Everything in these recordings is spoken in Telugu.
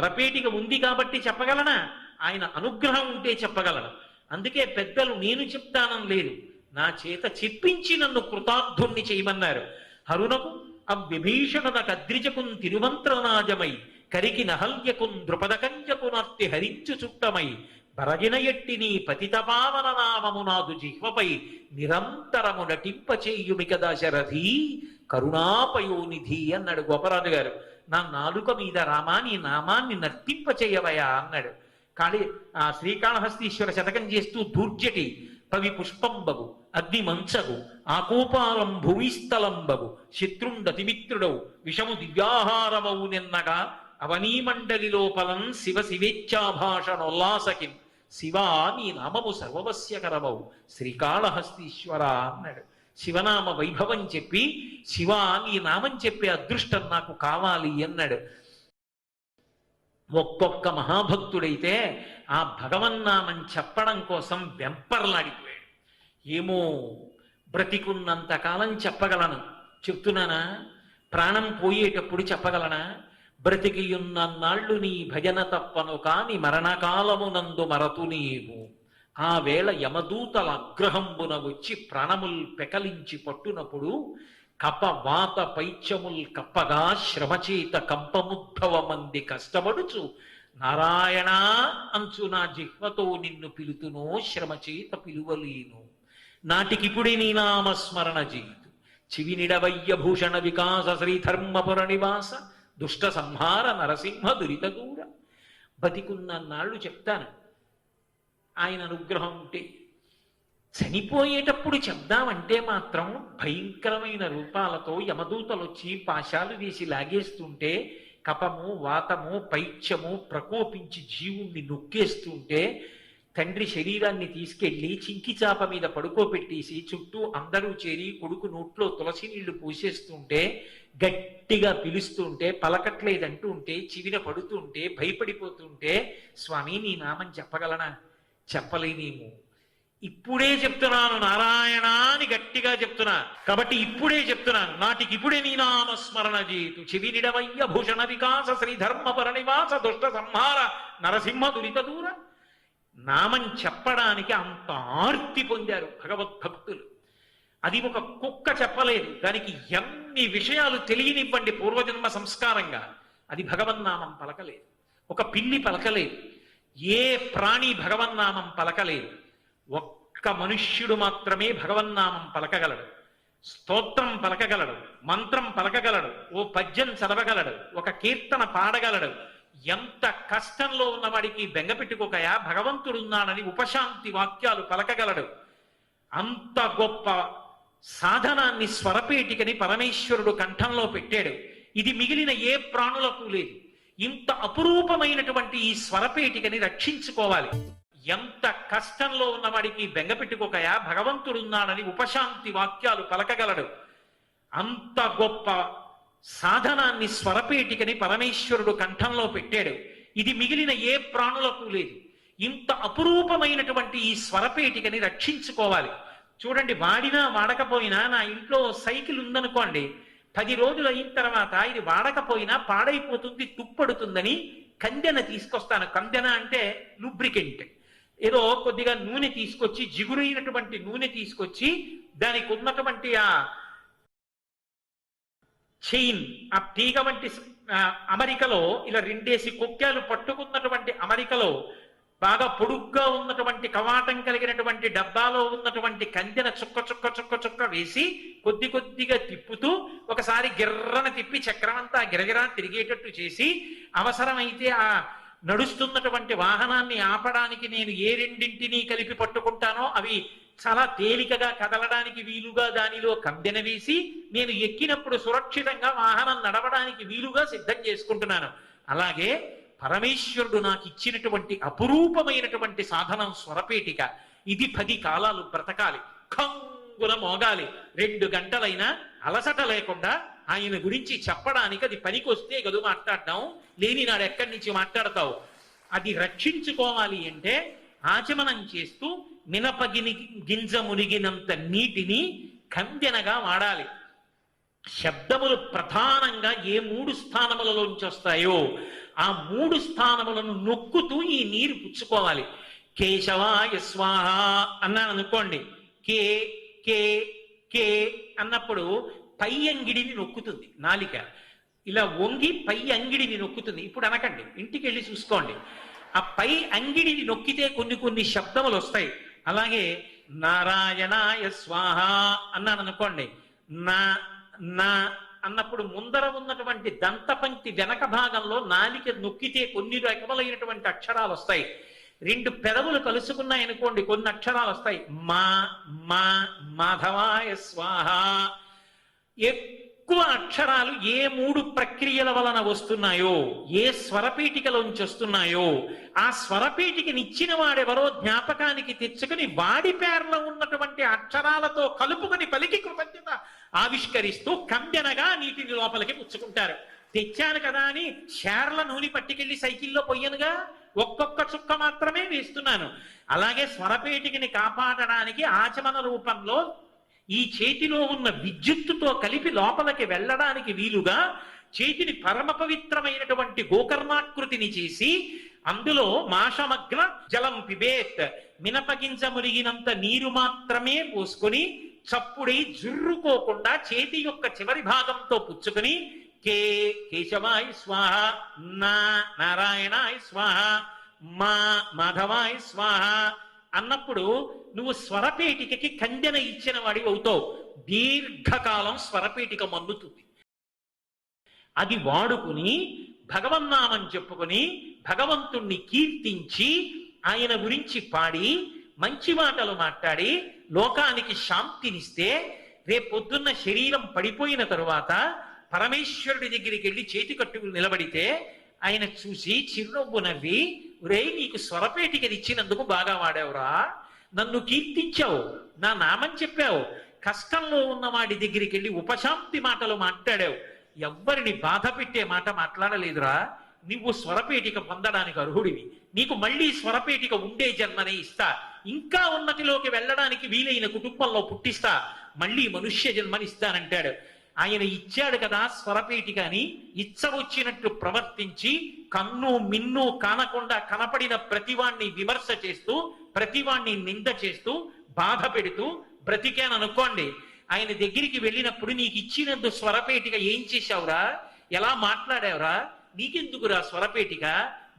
తలపేటిక ఉంది కాబట్టి చెప్పగలనా? ఆయన అనుగ్రహం ఉంటే చెప్పగలను అందుకే పెద్దలు నేను చెప్తానం లేదు. నా చేత చెప్పించి నన్ను కృతార్థుణ్ణి చేయమన్నారు. హరునకు అవ్యభీషణన కద్రిజకున్ తిరువంత్రనాజమై కరికి నహల్యకున్ ద్రుపదకంజకునర్తి హరించు చుట్టమై బరగిన ఎట్టి నీ పతితపావన నామమునాదు జిహ్వపై నిరంతరము నటింపచేయుమిక దశరథి కరుణాపయోనిధి అన్నాడు గోపరాజు గారు. నా నాలుక మీద రామా నీ నామాన్ని నర్తింపచేయవయా అన్నాడు. కాళీ ఆ శ్రీకాళహస్తీశ్వర శతకం చేస్తూ దూర్జటి పవి పుష్పంబగు అగ్ని మంచగు ఆకూపాలం భూమిస్థలంబగు శత్రుండతిమిత్రుడవు విషము దివ్యాహారమవు నిన్నగా అవనీమండలి లోపలం శివ శివేచ్ఛాభాషణోల్లాసకిం శివా నీ నామము సర్వవస్యకరమవు శ్రీకాళహస్తీశ్వర అన్నాడు. శివనామ వైభవం చెప్పి శివా నీ నామం చెప్పే అదృష్టం నాకు కావాలి అన్నాడు. ఒక్కొక్క మహాభక్తుడైతే ఆ భగవన్నామం చెప్పడం కోసం వెంపర్లాడిపోయాడు. ఏమో బ్రతికున్నంత కాలం చెప్పగలను. చెప్తున్నానా? ప్రాణం పోయేటప్పుడు చెప్పగలనా? బ్రతికియున్నన్నాళ్ళు నీ భజన తప్పను కాని మరణకాలమునందు మరతు నీవు ఆ వేళ యమదూతల అగ్రహంబున వచ్చి ప్రాణముల్ పెకలించి పట్టునప్పుడు కప వాత పైత్యముల్ కప్పగా శ్రమచేత కంపముద్భవమంది కష్టపడుచు నారాయణ అంచు నా జిహ్వతో నిన్ను పిలుతునో శ్రమచేత పిలువలేను. నాటికిపుడి నీ నామస్మరణ జీవితు చివినిడవయ్య భూషణ వికాస శ్రీధర్మపుర నివాస దుష్ట సంహార నరసింహ దురిత దూర. బతికున్న నాళ్ళు చెప్తాను. ఆయన అనుగ్రహం ఉంటే. చనిపోయేటప్పుడు చెప్దామంటే మాత్రం భయంకరమైన రూపాలతో యమదూతలు వచ్చి పాశాలు వేసి లాగేస్తుంటే కపము వాతము పైత్యము ప్రకోపించి జీవుణ్ణి నొక్కేస్తుంటే తండ్రి శరీరాన్ని తీసుకెళ్ళి చింకి చాప మీద పడుకోబెట్టేసి చుట్టూ అందరూ చేరి కొడుకు నోట్లో తులసి నీళ్ళు పోసేస్తుంటే గట్టిగా పిలుస్తుంటే పలకట్లేదంటూ ఉంటే చివిన పడుతుంటే భయపడిపోతుంటే స్వామి నీ నామం చెప్పగలనా చెప్పలేనేమో. ఇప్పుడే చెప్తున్నాను నారాయణ అని గట్టిగా చెప్తున్నా. కాబట్టి ఇప్పుడే చెప్తున్నాను నాటికి ఇప్పుడే నీ నామస్మరణ చేతు. చెవినిడవయ్య భూషణ వికాస శ్రీధర్మపర నివాస దుష్ట సంహార నరసింహ దురిత దూర. నామం చెప్పడానికి అంత ఆర్తి పొందారు భగవద్భక్తులు అది ఒక కుక్క చెప్పలేదు. దానికి ఎన్ని విషయాలు తెలియనివ్వండి పూర్వజన్మ సంస్కారంగా. అది భగవన్నామం పలకలేదు. ఒక పిల్లి పలకలేదు. ఏ ప్రాణి భగవన్నామం పలకలేదు. ఒక్క మనుష్యుడు మాత్రమే భగవన్నామం పలకగలడు. స్తోత్రం పలకగలడు మంత్రం పలకగలడు ఓ పద్యం చదవగలడు ఒక కీర్తన పాడగలడు. ఎంత కష్టంలో ఉన్నవాడికి బెంగపెట్టుకోకయా భగవంతుడున్నాడని ఉపశాంతి వాక్యాలు పలకగలడు. అంత గొప్ప సాధనాన్ని స్వరపేటికని పరమేశ్వరుడు కంఠంలో పెట్టాడు. ఇది మిగిలిన ఏ ప్రాణులకు లేదు. ఇంత అపురూపమైనటువంటి ఈ స్వరపేటికని రక్షించుకోవాలి. ఎంత కష్టంలో ఉన్నవాడికి బెంగపెట్టుకోకయా భగవంతుడున్నాడని ఉపశాంతి వాక్యాలు పలకగలడు. అంత గొప్ప సాధనాన్ని స్వరపేటికని పరమేశ్వరుడు కంఠంలో పెట్టాడు. ఇది మిగిలిన ఏ ప్రాణులకు లేదు. ఇంత అపురూపమైనటువంటి ఈ స్వరపేటికని రక్షించుకోవాలి. చూడండి వాడినా వాడకపోయినా నా ఇంట్లో సైకిల్ ఉందనుకోండి పది రోజులు అయిన తర్వాత ఇది వాడకపోయినా పాడైపోతుంది తుప్పడుతుందని కందెన తీసుకొస్తాను. కందెన అంటే లూబ్రికెంట్ ఏదో కొద్దిగా నూనె తీసుకొచ్చి జిగురైనటువంటి నూనె తీసుకొచ్చి దానికి ఉన్నటువంటి ఆ చైన్ ఆ తీగ వంటి అమరికలో ఇలా రెండేసి కుక్కాలు పట్టుకున్నటువంటి అమరికలో బాగా పొడుగ్గా ఉన్నటువంటి కవాటం కలిగినటువంటి డబ్బాలో ఉన్నటువంటి కందెన చుక్క చుక్క చుక్క చుక్క వేసి కొద్ది కొద్దిగా తిప్పుతూ ఒకసారి గిర్రన తిప్పి చక్రమంతా గిరగిరా తిరిగేటట్టు చేసి అవసరమైతే ఆ నడుస్తున్నటువంటి వాహనాన్ని ఆపడానికి నేను ఏ రెండింటినీ కలిపి పట్టుకుంటానో అవి చాలా తేలికగా కదలడానికి వీలుగా దానిలో కందెన వేసి నేను ఎక్కినప్పుడు సురక్షితంగా వాహనం నడవడానికి వీలుగా సిద్ధం చేసుకుంటున్నాను. అలాగే పరమేశ్వరుడు నాకు ఇచ్చినటువంటి అపురూపమైనటువంటి సాధనం స్వరపేటిక. ఇది పది కాలాలు బ్రతకాలి. కంగున మోగాలి. రెండు గంటలైనా అలసట లేకుండా ఆయన గురించి చెప్పడానికి అది పనికొస్తే గదు మాట్లాడడం లేని నాడు ఎక్కడి నుంచి మాట్లాడతావు? అది రక్షించుకోవాలి అంటే ఆచమనం చేస్తూ మినపగిని గింజ మునిగినంత నీటిని కందెనగా వాడాలి. శబ్దములు ప్రధానంగా ఏ మూడు స్థానములలోంచి వస్తాయో ఆ మూడు స్థానములను నొక్కుతూ ఈ నీరు పుచ్చుకోవాలి. కేశవాయ స్వాహ అన్నాను అనుకోండి. కే కే కే అన్నప్పుడు పై అంగిడిని నొక్కుతుంది నాలిక. ఇలా వంగి పై అంగిడిని నొక్కుతుంది. ఇప్పుడు అనకండి. ఇంటికి వెళ్ళి చూసుకోండి. ఆ పై అంగిడిని నొక్కితే కొన్ని కొన్ని శబ్దములు వస్తాయి. అలాగే నారాయణాయ స్వాహ అన్నాను అనుకోండి. నా నా అన్నప్పుడు ముందర ఉన్నటువంటి దంతపంక్తి వెనక భాగంలో నాలిక నొక్కితే కొన్ని రకములైనటువంటి అక్షరాలు వస్తాయి. రెండు పెదవులు కలుసుకున్నాయనుకోండి కొన్ని అక్షరాలు వస్తాయి. మా మా మాధవాయ స్వాహ. ఎక్కువ అక్షరాలు ఏ మూడు ప్రక్రియల వలన వస్తున్నాయో ఏ స్వరపీఠికలోంచి వస్తున్నాయో ఆ స్వరపీఠికని ఇచ్చిన వాడెవరో జ్ఞాపకానికి తెచ్చుకుని వాడి పేర్లో ఉన్నటువంటి అక్షరాలతో కలుపుకొని పలికి కృతజ్ఞత ఆవిష్కరిస్తూ కంబెనగా నీటిని లోపలికి పుచ్చుకుంటారు. తెచ్చాను కదా అని షేర్ల నూనె పట్టుకెళ్ళి సైకిల్లో పొయ్యనుగా? ఒక్కొక్క చుక్క మాత్రమే వేస్తున్నాను. అలాగే స్వరపేటికని కాపాడడానికి ఆచమన రూపంలో ఈ చేతిలో ఉన్న విద్యుత్తుతో కలిపి లోపలికి వెళ్ళడానికి వీలుగా చేతిని పరమ పవిత్రమైనటువంటి గోకర్ణాకృతిని చేసి అందులో మాషమగ్న జలం పిబేత్ మినపగింజ మురిగినంత నీరు మాత్రమే పోసుకొని చప్పుడై జుర్రుకోకుండా చేతి యొక్క చివరి భాగంతో పుచ్చుకుని కే కేశవాయ స్వాహ నా నారాయణాయ స్వాహ మా మాధవాయ స్వాహ అన్నప్పుడు నువ్వు స్వరపేటికకి కందెన ఇచ్చిన వాడి అవుతావు. దీర్ఘకాలం స్వరపేటిక మన్నుతుంది అది వాడుకుని భగవన్నామం చెప్పుకొని భగవంతుణ్ణి కీర్తించి ఆయన గురించి పాడి మంచి మాటలు మాట్లాడి లోకానికి శాంతినిస్తే రేపొద్దున్న శరీరం పడిపోయిన తరువాత పరమేశ్వరుడి దగ్గరికి వెళ్ళి చేతి కట్టుకుని నిలబడితే ఆయన చూసి చిరునవ్వు నవ్వి రే నీకు స్వరపేటికి ఇచ్చినందుకు బాగా వాడావురా. నన్ను కీర్తించావు నా నామం చెప్పావు కష్టంలో ఉన్నవాడి దగ్గరికి వెళ్ళి ఉపశాంతి మాటలు మాట్లాడావు. ఎవ్వరిని బాధ పెట్టే మాట మాట్లాడలేదురా. నువ్వు స్వరపేటిక పొందడానికి అర్హుడివి. నీకు మళ్ళీ స్వరపేటిక ఉండే జన్మనే ఇస్తా. ఇంకా ఉన్నతిలోకి వెళ్ళడానికి వీలైన కుటుంబంలో పుట్టిస్తా. మళ్ళీ మనుష్య జన్మనిస్తానంటాడు. ఆయన ఇచ్చాడు కదా స్వరపేటిక అని. ఇచ్చవచ్చినట్టు ప్రవర్తించి కన్ను మిన్ను కానకుండా కనపడిన ప్రతివాణ్ణి విమర్శ చేస్తూ ప్రతివాణ్ణి నింద చేస్తూ బాధ పెడుతూ బ్రతికాననుకోండి ఆయన దగ్గరికి వెళ్ళినప్పుడు నీకు ఇచ్చినందు స్వరపేటిక ఏం చేశావురా? ఎలా మాట్లాడావురా? నీకెందుకురా స్వరపేటిక?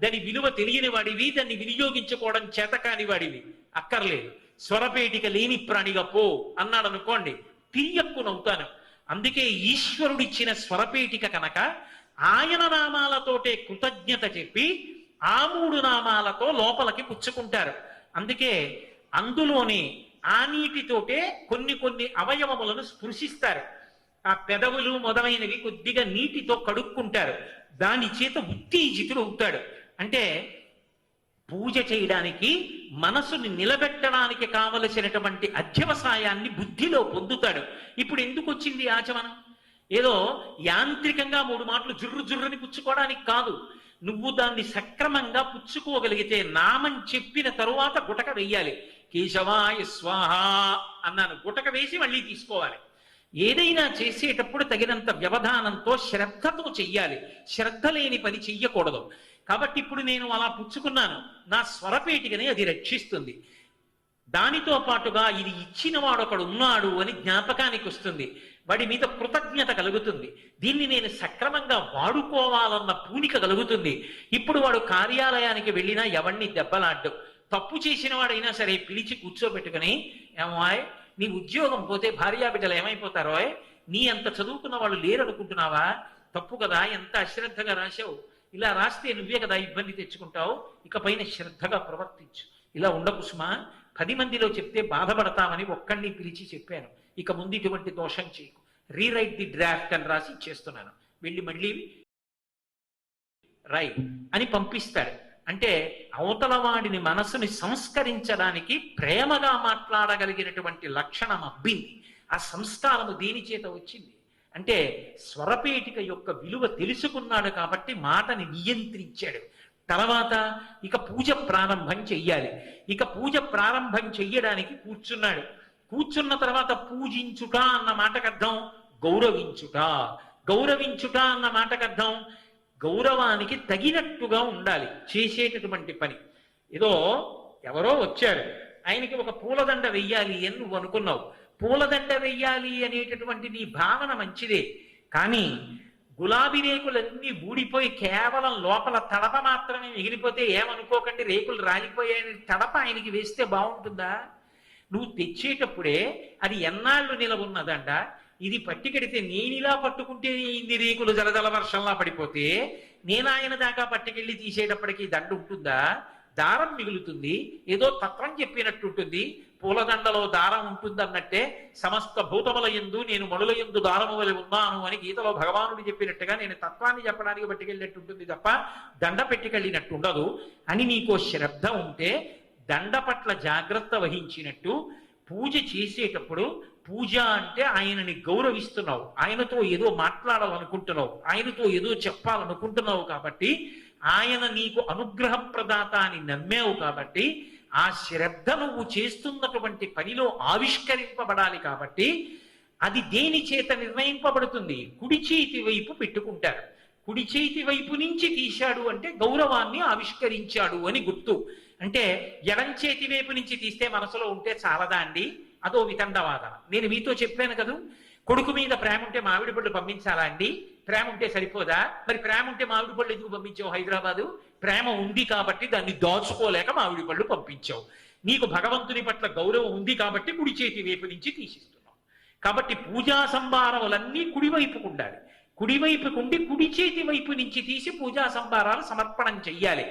దాని విలువ తెలియని వాడివి దాన్ని వినియోగించుకోవడం చేతకాని వాడివి. అక్కర్లేదు. స్వరపేటిక లేని ప్రాణిగా పో అన్నాడు అనుకోండి తిరియక్కునవుతాను అందుకే ఈశ్వరుడిచ్చిన స్వరపేటిక కనుక ఆయన నామాలతోటే కృతజ్ఞత చెప్పి ఆ మూడు నామాలతో లోపలికి పుచ్చుకుంటారు. అందుకే అందులోని ఆ నీటితోటే కొన్ని కొన్ని అవయవములను స్పృశిస్తారు. ఆ పెదవులు మొదలైనవి కొద్దిగా నీటితో కడుక్కుంటారు. దాని చేత ఉత్తేజితుడు అవుతాడు. అంటే పూజ చేయడానికి మనసుని నిలబెట్టడానికి కావలసినటువంటి అధ్యవసాయాన్ని బుద్ధిలో పొందుతాడు. ఇప్పుడు ఎందుకు వచ్చింది ఆచమనం? ఏదో యాంత్రికంగా మూడు మాటలు జుర్రు జుర్రుని పుచ్చుకోవడానికి కాదు. నువ్వు దాన్ని సక్రమంగా పుచ్చుకోగలిగితే నామం చెప్పిన తరువాత గుటక వెయ్యాలి కేశవాయ స్వాహ అన్నాను. గుటక వేసి మళ్ళీ తీసుకోవాలి. ఏదైనా చేసేటప్పుడు తగినంత వ్యవధానంతో శ్రద్ధతో చెయ్యాలి. శ్రద్ధ లేని పని చెయ్యకూడదు. కాబట్టి ఇప్పుడు నేను అలా పుచ్చుకున్నాను. నా స్వరపేటికని అది రక్షిస్తుంది. దానితో పాటుగా ఇది ఇచ్చిన వాడు ఒకడు ఉన్నాడు అని జ్ఞాపకానికి వస్తుంది. వాడి మీద కృతజ్ఞత కలుగుతుంది. దీన్ని నేను సక్రమంగా వాడుకోవాలన్న పూనిక కలుగుతుంది. ఇప్పుడు వాడు కార్యాలయానికి వెళ్ళినా ఎవరిని దెబ్బలాడ్డు. తప్పు చేసిన వాడైనా సరే పిలిచి కూర్చోబెట్టుకుని ఏమాయ్ నీ ఉద్యోగం పోతే భార్యాబిడ్డలు ఏమైపోతారో నీ అంత చదువుకున్న వాళ్ళు లేరనుకుంటున్నావా? తప్పు కదా ఎంత అశ్రద్ధగా రాశావు? ఇలా రాస్తే నువ్వే కదా ఇబ్బంది తెచ్చుకుంటావు? ఇక పైన శ్రద్ధగా ప్రవర్తించు. ఇలా ఉండకు సుమా. పది మందిలో చెప్తే బాధపడతామని ఒక్కడిని పిలిచి చెప్పాను. ఇక ముందు ఇటువంటి దోషం చేయకు. రీరైట్ ది డ్రాఫ్ట్ అని రాసి చేస్తున్నాను వెళ్ళి మళ్ళీ రై అని పంపిస్తాడు అంటే అవతల వాడిని మనసుని సంస్కరించడానికి ప్రేమగా మాట్లాడగలిగినటువంటి లక్షణం అబ్బింది. ఆ సంస్కారము దేని చేత వచ్చింది. అంటే స్వరపేటిక యొక్క విలువ తెలుసుకున్నాడు కాబట్టి మాటని నియంత్రించాడు. తర్వాత ఇక పూజ ప్రారంభం చెయ్యాలి. ఇక పూజ ప్రారంభం చెయ్యడానికి కూర్చున్నాడు. కూర్చున్న తర్వాత పూజించుట అన్న మాటకు అర్థం గౌరవించుట. గౌరవించుట అన్న మాటకు అర్థం గౌరవానికి తగినట్టుగా ఉండాలి చేసేటటువంటి పని. ఏదో ఎవరో వచ్చారు. ఆయనకి ఒక పూలదండ వెయ్యాలి అని నువ్వు అనుకున్నావు. పూలదండ వెయ్యాలి అనేటటువంటి నీ భావన మంచిదే. కానీ గులాబీ రేకులన్నీ ఊడిపోయి కేవలం లోపల తడప మాత్రమే మిగిలిపోతే ఏమనుకోకండి? రేకులు రాలిపోయాయని తడప ఆయనకి వేస్తే బాగుంటుందా? నువ్వు తెచ్చేటప్పుడే అది ఎన్నాళ్ళు నిలవున్నదండ ఇది పట్టుకెడితే నేనిలా పట్టుకుంటే ఇన్ని రేకులు జలజల వర్షంలా పడిపోతే? నేను ఆయన దాకా పట్టుకెళ్ళి తీసేటప్పటికి దండ ఉంటుందా? దారం మిగులుతుంది ఏదో తత్వం చెప్పినట్టు ఉంటుంది. పూలదండలో దారం ఉంటుందన్నట్టే సమస్త భూతముల ఎందు నేను మనుల ఎందు దారము వలె ఉన్నాను అని గీతలో భగవానుడు చెప్పినట్టుగా నేను తత్వాన్ని చెప్పడానికి పట్టుకెళ్ళినట్టు ఉంటుంది తప్ప దండ పెట్టుకెళ్ళినట్టు ఉండదు. అని నీకో శ్రద్ధ ఉంటే దండ పట్ల జాగ్రత్త వహించినట్టు పూజ చేసేటప్పుడు పూజ అంటే ఆయనని గౌరవిస్తున్నావు. ఆయనతో ఏదో మాట్లాడాలనుకుంటున్నావు. ఆయనతో ఏదో చెప్పాలనుకుంటున్నావు కాబట్టి ఆయన నీకు అనుగ్రహ ప్రదాత అని నమ్మావు కాబట్టి ఆ శ్రద్ధ నువ్వు చేస్తున్నటువంటి పనిలో ఆవిష్కరింపబడాలి కాబట్టి అది దేని చేత నిర్ణయింపబడుతుంది? కుడి చేతి వైపు పెట్టుకుంటారు. కుడి చేతి వైపు నుంచి తీశాడు అంటే గౌరవాన్ని ఆవిష్కరించాడు అని గుర్తు. అంటే ఎడం చేతి వైపు నుంచి తీస్తే మనసులో ఉంటే చాలదా అండి? అదో వితండవాదన నేను మీతో చెప్పాను కదూ? కొడుకు మీద ప్రేమ ఉంటే మామిడి పళ్ళు పంపించాలా అండి? ప్రేమ ఉంటే సరిపోదా? మరి ప్రేమ ఉంటే మామిడి పళ్ళు ఎందుకు పంపించావు హైదరాబాదు? ప్రేమ ఉంది కాబట్టి దాన్ని దాచుకోలేక మామిడి పళ్ళు పంపించావు. నీకు భగవంతుని పట్ల గౌరవం ఉంది కాబట్టి కుడి చేతి వైపు నుంచి తీసిస్తున్నావు. కాబట్టి పూజా సంభారములన్నీ కుడివైపుకు ఉండాలి. కుడివైపుకు ఉండి కుడి చేతి వైపు నుంచి తీసి పూజా సంభారాలు సమర్పణం చెయ్యాలి.